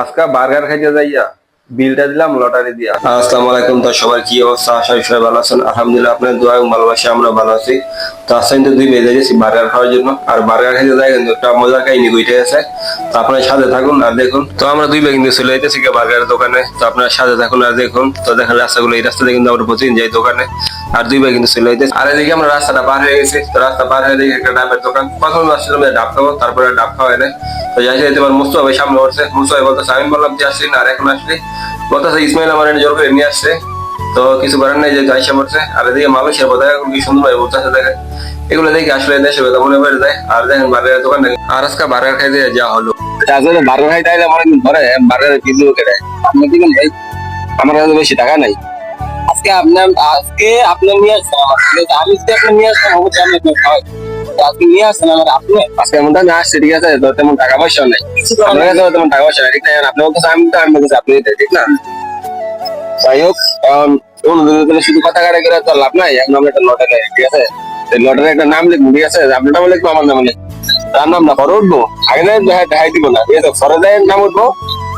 আজকে বার্গার খাইতে যাইয়া বিলটা দিলাম, লটারি দিয়া। আসসালামু আলাইকুম, তো সবার কি অবস্থা? আশা করি সবাই ভালো আছেন। আলহামদুলিল্লাহ আপনার দোয়া এবং ভালোবাসা আমরা ভালো আছি। তো আজকে কিন্তু দুই বেজে গেছি বার্গার খাওয়ার জন্য। আর বার্গার খাইতে যাই কিন্তু একটা মজার কাহিনী বইটে আছে। তো আপনার সাথে থাকুন আর দেখুন। তো আমরা দুই বেগ কিন্তু চলে যাইতেছি বার্গারের দোকানে। তো আপনার সাথে থাকুন আর দেখুন। তো দেখেন রাস্তাগুলো এই রাস্তাতে কিন্তু আমরা প্রতিদিন যাই দোকানে। আর দুই বেগ কিন্তু চলে যাইতেছি আর এদিকে আমরা রাস্তাটা পার হয়ে গেছি। তো রাস্তা পার হয়ে দেখি একটা ডাবের দোকান। প্রথম আসছিলাম ডাব খাব, তারপরে ডাব খাওয়া এনে তো যাই যাইতে পার মুস্তফা ভাই সামনে উঠছে। মুস্তফা ভাই বলতেছে, আমি বললাম যে আসলি না, আর এখন আসলি? বলতেছে, ইসমাইল আমার এনে জোর করে নিয়ে আসছে। তো কিছু করার নাই যে আইসা পড়ছে আর এদিকে মালয়েশিয়ার পতাকা কি সুন্দর ভাবে বলতেছে, দেখেন। এগুলো দেখে আসলে দেশে বেদা মনে বেড়ে যায়। আর দেখেন বার্গারের দোকান। আর আজকে বার্গার খাইতে যা হলো। আসলে বার্গার খাইতে আইলে অনেকদিন ধরে বার্গারের কিছু কেটে আপনি দিবেন ভাই? আমার বেশি টাকা নাই। আজকে আপনার আজকে আপনার নিয়ে আছে আমি যদি আপনার নিয়ে আসতাম অবশ্যই আমি আজকে নিয়ে আসছেন আমার আপনি? আজকে এমনটা না আসছে ঠিক আছে তো তেমন টাকা পয়সা নাই। কাছে তেমন টাকা পয়সা নাই ঠিক না আপনি আমি তো আমি বলতেছি আপনি ঠিক না। যাই হোক শুধু কথা কাটা করে তো লাভ নাই এখন আমরা একটা লটারি ঠিক আছে? লটারি একটা নাম লিখব ঠিক আছে? আপনার নাম লিখব আমার নাম লিখব। তার নাম না পরে উঠবো আগে না দেখাই দিব না ঠিক আছে? পরে দেয় নাম উঠবো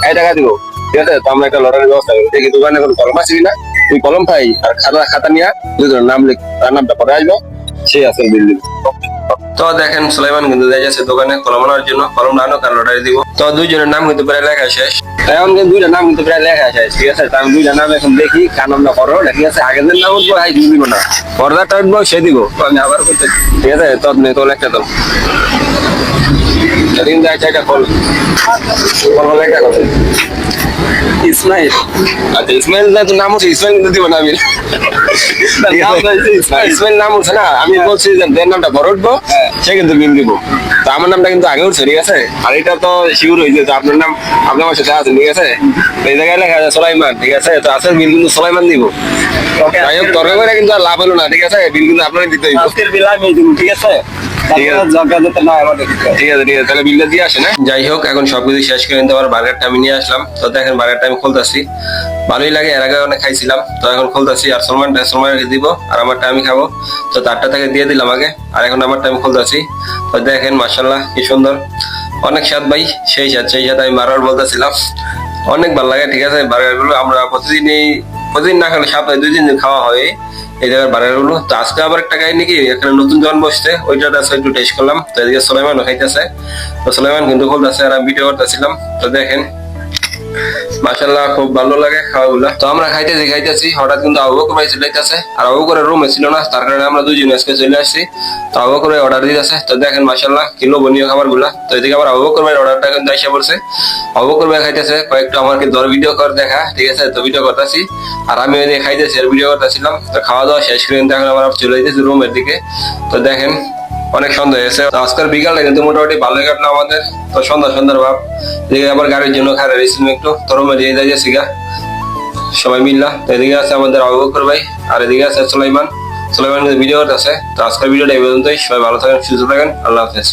এই টাকা দিব ঠিক আছে? তো আমরা একটা লটারির ব্যবস্থা করি দেখি দোকানে কোনো কলম আছে কিনা? তুই কলম পাই আর খাতা খাতা নিয়ে দুজনের নাম লিখ তার নামটা পরে আসব। সে আছে বিল দিব তো দেখেন, সুলাইমান কিন্তু যাই যাচ্ছে দোকানে, কলম আনার জন্য। কলম আনো কার লটারি দিব। তো দুইজনের নাম কিন্তু প্রায় লেখা শেষ। এখন কিন্তু দুইটা নাম কিন্তু প্রায় লেখা আছে ঠিক আছে? তো আমি দুইটা নাম এখন দেখি, কার নামটা করো, ঠিক আছে? আগের দিন নাম উঠবো আই দিব না। পর্দাটা উঠবো, সে দিব। আমি আবার করতে ঠিক আছে? নেই তোর একটা তোর সেদিন যায় চাইটা কল কল হলে একটা কথা ইসমাইল। আচ্ছা ইসমাইল না তো নাম হচ্ছে ইসমাইল কিন্তু দিব না আমি। ইসমাইল। নাম উঠছে না আমি বলছি যে দেড় নামটা বড় উঠবো সে কিন্তু বিল দিব। তো আমার নামটা কিন্তু আগে উঠছে ঠিক আছে? আর এটা তো শিওর হয়েছে তো আপনার নাম আপনার আমার সাথে আছে ঠিক আছে? এই জায়গায় লেখা আছে সোলাইমান ঠিক আছে? তো আসল বিল কিন্তু সোলাইমান দিব। যাই হোক তর্ক করে কিন্তু আর লাভ হলো না ঠিক আছে? বিল কিন্তু আপনারই দিতে হইব। আজকের বিল আমি দিব ঠিক আছে? ঠিক আছে। হয়। ঠিক আছে ঠিক আছে। তাহলে বিলটা দিয়ে আসে না যাই হোক এখন সবকিছু শেষ করে নিতে আমার বার্গারটা আমি নিয়ে আসলাম। তো দেখেন বার্গারটা আমি খুলতেছি। ভালোই লাগে এর আগে অনেক খাইছিলাম। তো এখন খুলতেছি আর সলমানটা সলমানকে দিব আর আমারটা আমি খাব। তো তারটা তাকে দিয়ে দিলাম আগে আর এখন আমারটা আমি খুলতেছি। তো দেখেন মার্শাল্লাহ কি সুন্দর। অনেক স্বাদ ভাই সেই স্বাদ সেই স্বাদ আমি বারবার বলতেছিলাম। অনেক ভালো লাগে ঠিক আছে বার্গারগুলো আমরা প্রতিদিনই প্রতিদিন না খেলে সপ্তাহে দুই দিন খাওয়া হয়। এই জায়গার বার্গারগুলো তো আজকে আবার একটা গাই নাকি, এখানে নতুন জন বসছে। ওইটা আজকে একটু টেস্ট করলাম। তো এদিকে সোলাইমানও খাইতেছে। তো সোলাইমান কিন্তু বলতেছে, আর আমি ভিডিও করতেছিলাম। তো দেখেন মাশাল্লাহ খুব ভালো লাগে খাওয়াগুলা। তো আমরা হঠাৎ কিন্তু আবু বকর ভাই চলে আর আবু রুমে ছিল না, তার কারণে আমরা দুজন আজকে চলে আসছি। তো আবু অর্ডার দিতেছে। তো দেখেন খাবারগুলা তো এদিকে আবার আবু বকর অর্ডারটা কিন্তু আইসা পড়ছে। আবু বকর ভাই খাইতেছে, কয়েকটা আমাকে দর ভিডিও কর দেখা, ঠিক আছে? তো ভিডিও করতেছি। আর আমি ওইদিকে খাইতেছি, আর ভিডিও করতেছিলাম। তো খাওয়া দাওয়া শেষ করে কিন্তু এখন আমরা চলে যেতেছি রুমের দিকে। তো দেখেন অনেক সন্ধ্যা হয়েছে। আজকাল বিকালে কিন্তু মোটামুটি ভালোই কাটলো আমাদের। তো সন্ধ্যা, সন্ধ্যার ভাব। এদিকে আবার গাড়ির জন্য খারাপ হয়েছিলাম একটু। তরমে দিয়ে যাই গা সবাই মিললা। তো এদিকে আছে আমাদের আবু বকর ভাই আর এদিকে আছে সুলাইমান। সুলাইমান ভিডিও আছে তো আজকের ভিডিওটা এই পর্যন্তই। সবাই ভালো থাকেন, সুস্থ থাকেন। আল্লাহ হাফেজ।